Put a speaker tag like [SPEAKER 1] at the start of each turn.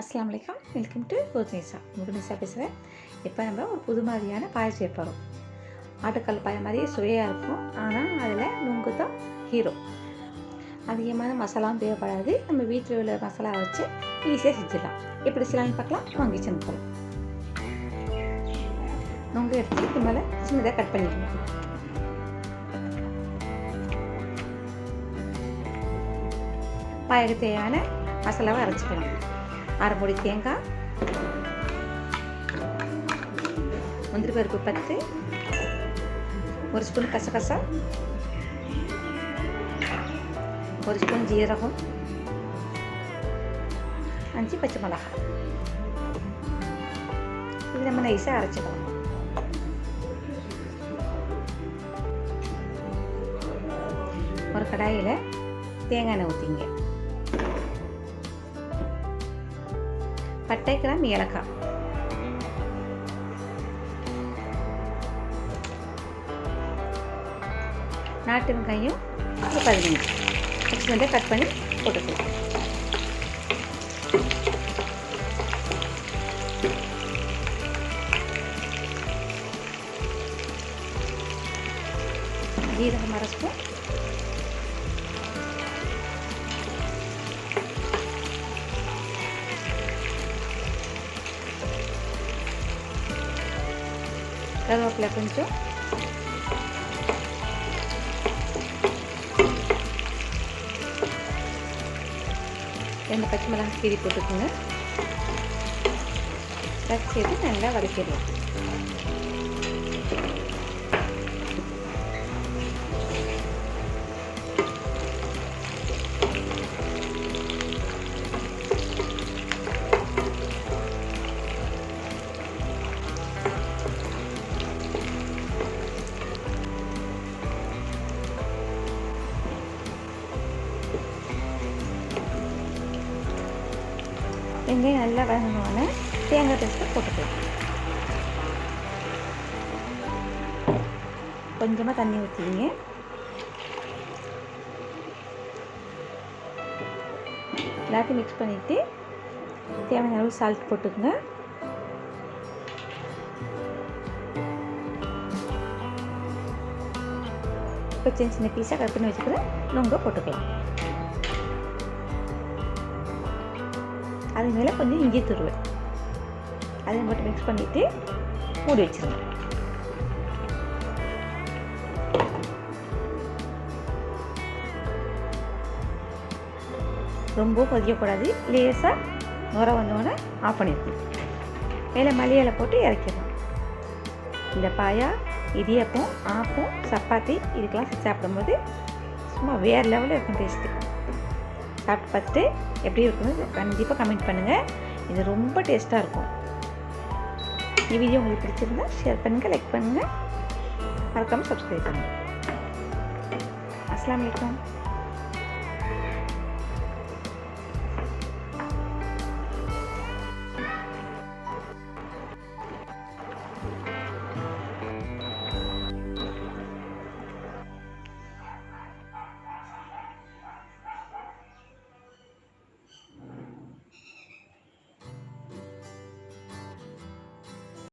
[SPEAKER 1] அஸ்லாம் வலைக்கம் welcome to புதுநிசா முகுனிசா பேசுகிறேன் இப்போ நம்ம ஒரு புது மாதிரியான பாயம் செய்ய போகிறோம் ஆட்டுக்கல் பாயம் மாதிரியே சுவையாக இருக்கும். ஆனால் அதில் நுங்கு தான் ஹீரோ அதிகமான மசாலாவும் தேவைப்படாது. நம்ம வீட்டில் உள்ள மசாலா வச்சு ஈஸியாக செஞ்சிடலாம். எப்படி செய்யலாம்னு பார்க்கலாம். வாங்கி செஞ்சு போகலாம் நுங்கு எடுத்து இது மேலே சின்னதாக கட் பண்ணிக்கணும் பாயக்கு தேவையான மசாலாவை அரைச்சிக்கலாம். அரை மூடி தேங்காய் முந்திரி பருப்பு பத்து. ஒரு ஸ்பூன் கசகசா. ஒரு ஸ்பூன் ஜீரகம். அஞ்சு பச்சை மிளகாய். இது நம்ம நைஸாக அரைச்சிக்கலாம் ஒரு கடாயில் தேங்காய் எண்ணெய் ஊற்றிங்க பட்டை கிராம் ஏலக்காய். நாட்டு வெங்காயம் ஒரு பதினஞ்சு வந்து கட் பண்ணி போட்டுக்கலாம் ஜீரகம் அரை ஸ்பூன். கருவேப்பிலை கொஞ்சம் ரெண்டு பச்சை மிளகாய் கீரி போட்டுக்கோங்க கட் செய்து நல்லா வெங்காயம் நல்லா வதங்கினோடனே தேங்காய் பேஸ்ட்டை போட்டுக்கலாம். கொஞ்சமாக தண்ணி ஊற்றிங்க எல்லாத்தையும் மிக்ஸ் பண்ணிவிட்டு தேவையான அளவு சால்ட் போட்டுக்கோங்க. இப்போ சின்ன சின்ன பீஸாக கட் பண்ணி வச்சுக்கிற நுங்க போட்டுக்கலாம். அது மேலே கொஞ்சம் இஞ்சி துருவல் அதை மட்டும் மிக்ஸ் பண்ணிவிட்டு மூடி வச்சிருங்க. ரொம்ப கொதிக்கக்கூடாது. லேசாக நுர வந்தோடனே ஆஃப் பண்ணிடணும். மேலே மல்லியில் போட்டு இறக்கிடணும். இந்த பாயா இடியப்பம் ஆப்பம் சப்பாத்தி இதுக்கெல்லாம் சாப்பிடும்போது சும்மா வேறு லெவலில் இருக்கும் டேஸ்ட்டு சாப்பிட்டு பார்த்துட்டு எப்படி இருக்குன்னு கண்டிப்பாக கமெண்ட் பண்ணுங்கள் இது ரொம்ப டேஸ்ட்டாக இருக்கும். இந்த வீடியோ உங்களுக்கு பிடிச்சிருந்தா ஷேர் பண்ணுங்கள் லைக் பண்ணுங்கள் மறக்காமல் சப்ஸ்கிரைப் பண்ணுங்கள் அஸ்லாம் வலைக்கம்